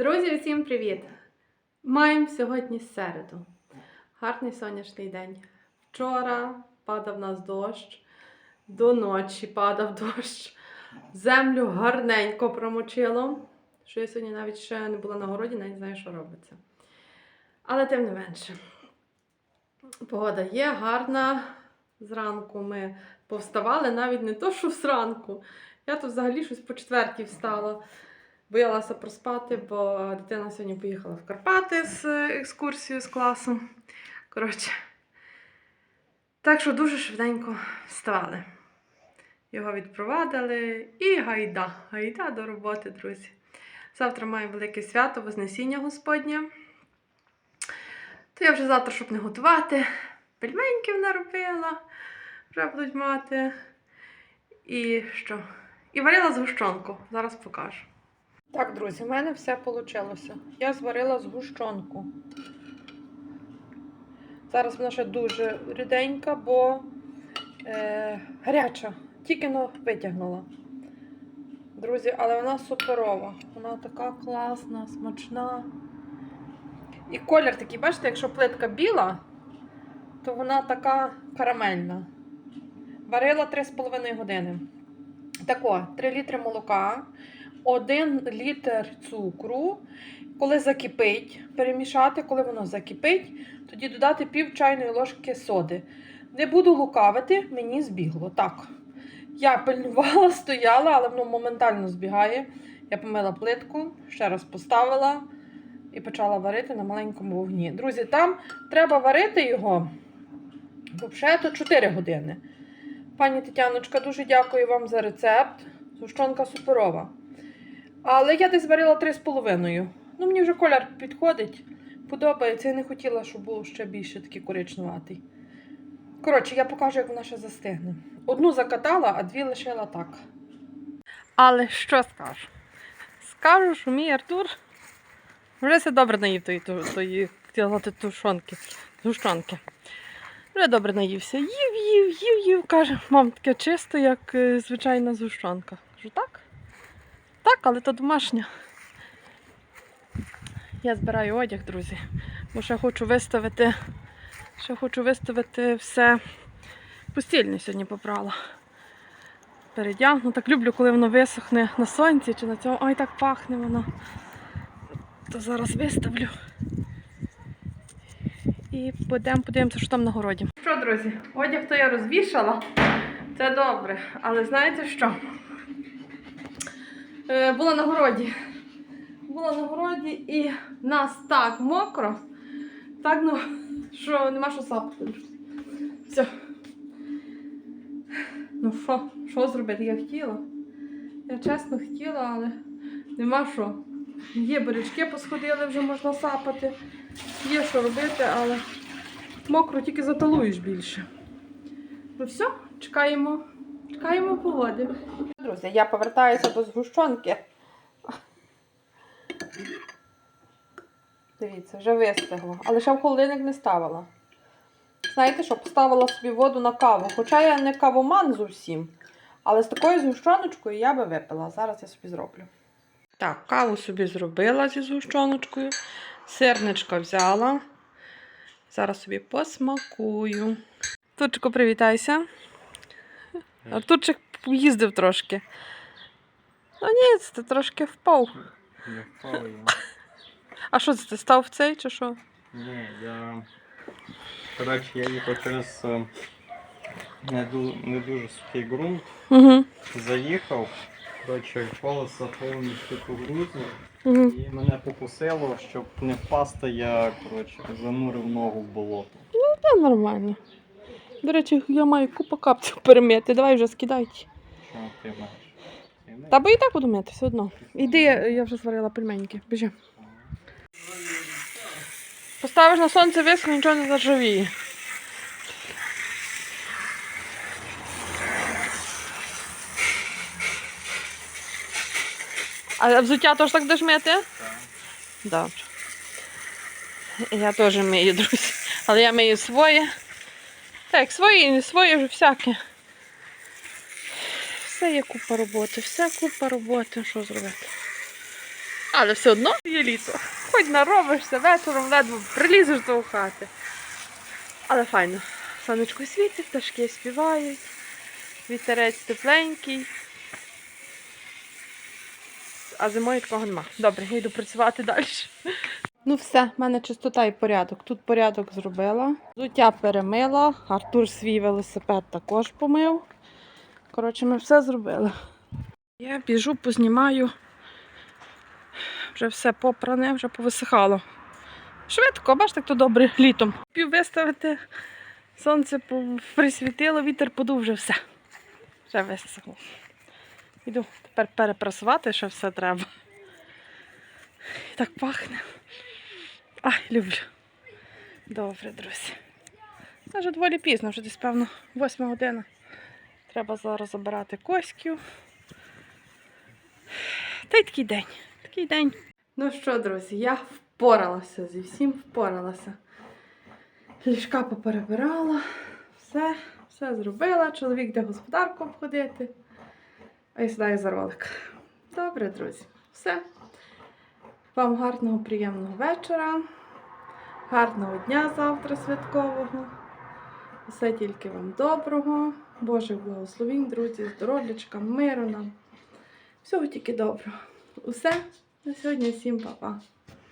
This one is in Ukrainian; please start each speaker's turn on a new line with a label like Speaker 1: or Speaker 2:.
Speaker 1: Друзі, всім привіт! Маємо сьогодні середу. Гарний сонячний день. Вчора падав нас дощ, до ночі падав дощ. Землю гарненько промочило. Що я сьогодні навіть ще не була на городі, навіть не знаю, що робиться. Але тим не менше. Погода є гарна. Зранку ми повставали, навіть не то, що зранку. Я тут взагалі щось по четвертій встала. Боялася проспати, бо дитина сьогодні поїхала в Карпати з екскурсією з класом. Коротше. Так що дуже швиденько вставали. Його відпровадили і гайда. Гайда до роботи, друзі. Завтра має велике свято Вознесіння Господнє. То я вже завтра, щоб не готувати, пельменьків наробила, вже будуть мати. І що? І варила згущенку. Зараз покажу. Так, друзі, в мене все вийшло. Я зварила згущенку. Зараз вона ще дуже ріденька, бо е, гаряча. Тільки но витягнула. Друзі, але вона суперова. Вона така класна, смачна. І колір такий, бачите, якщо плитка біла, то вона така карамельна. Варила 3,5 години. Тако, 3 літри молока, 1 літр цукру. Коли закипить, перемішати, коли воно закипить, тоді додати пів чайної ложки соди. Не буду лукавити, мені збігло. Так. Я пильнувала, стояла, але воно моментально збігає. Я помила плитку, ще раз поставила і почала варити на маленькому вогні. Друзі, там треба варити його взагалі то 4 години. Пані Тетяночка, дуже дякую вам за рецепт. Зущенка суперова. Але я десь варила 3,5. Ну, мені вже колір підходить, подобається. Я не хотіла, щоб був ще більше такий коричневатий. Коротше, я покажу, як вона ще застигне. Одну закатала, а дві лишила так. Але що скажу? Скажу, що мій Артур вже все добре наїв тої, тої, тої сказати, тушонки. Вже добре наївся. Їв, їв, їв, їв. Каже, мам, таке чисто, як е, звичайна згущенка. Кажу, так? Так, але то домашня. Я збираю одяг, друзі. Бо ще хочу виставити, ще хочу виставити все. Постільне сьогодні попрала. Передягну. Так люблю, коли воно висохне на сонці чи на цьому. Ой, так пахне воно. То зараз виставлю. І будемо подивимося, що там на городі. Що, друзі, одяг то я розвішала. Це добре. Але знаєте що? Е, була на городі. Була на городі і нас так мокро, так ну, що нема що сапати. Все. Ну що, що зробити? Я хотіла. Я чесно хотіла, але нема що. Є бурячки посходили, вже можна сапати. Є що робити, але мокро тільки заталуєш більше. Ну все, чекаємо, чекаємо погоди. Друзі, я повертаюся до згущенки. Дивіться, вже вистигло. Але ще в холодильник не ставила. Знаєте що, поставила собі воду на каву. Хоча я не кавоман зовсім. Але з такою згущеночкою я би випила. Зараз я собі зроблю. Так, каву собі зробила зі згущеночкою. Сирничка взяла. Зараз собі посмакую. Турчику, привітайся. Артурчик їздив трошки. Ну ні, це ти трошки впав.
Speaker 2: Я впав я.
Speaker 1: А що це ти став в цей чи що?
Speaker 2: Ні, я. Коротше, я їхав через е, не, ду... не дуже сухий ґрунт.
Speaker 1: Угу.
Speaker 2: Заїхав. Коротше, колеса повністю погрузли.
Speaker 1: угу.
Speaker 2: І мене покусило, щоб не впасти, я коротше, занурив ногу в болото.
Speaker 1: Ну, Та нормально. До речі, я маю купу капців перемити. Давай вже скидайте.
Speaker 2: Що ти маєш?
Speaker 1: Та бо і так буду мити все одно. Іди, я вже зварила пельменьки. Біжи. Поставиш на сонце висохне, нічого не заржавіє. А взуття теж так будеш мити?
Speaker 2: Так.
Speaker 1: Добре. Я теж мию, друзі. Але я мию своє. Так, свої і не свої вже всяке. Все є купа роботи, вся купа роботи. Що зробити? Але все одно є літо. Хоч наробишся вечором, ледве прилізеш до хати. Але файно. Сонечко світить, пташки співають, вітерець тепленький. А зимою такого нема. Добре, я йду працювати далі. Ну все, в мене чистота і порядок. Тут порядок зробила. Взуття перемила, Артур свій велосипед також помив. Коротше, ми все зробили. Я біжу, познімаю. Вже все попране, вже повисихало. Швидко, бачите, як то добре літом. Пів виставити, сонце присвітило, вітер подув, вже все. Вже висохло. Іду тепер перепрасувати, що все треба. І так пахне. Ай, люблю. Добре, друзі. Це вже доволі пізно, вже десь, певно, восьма година. Треба зараз забирати коськів. Та й такий день. Такий день. Ну що, друзі, я впоралася зі всім впоралася. Ліжка поперебирала, все, все зробила. Чоловік де господарку обходити. А я сідаю за ролик. Добре, друзі, все. Вам гарного, приємного вечора, гарного дня завтра святкового. Все тільки вам доброго, Божих благословінь, друзі, здоров'ячка, миру нам. Всього тільки доброго. Усе на сьогодні всім па-па.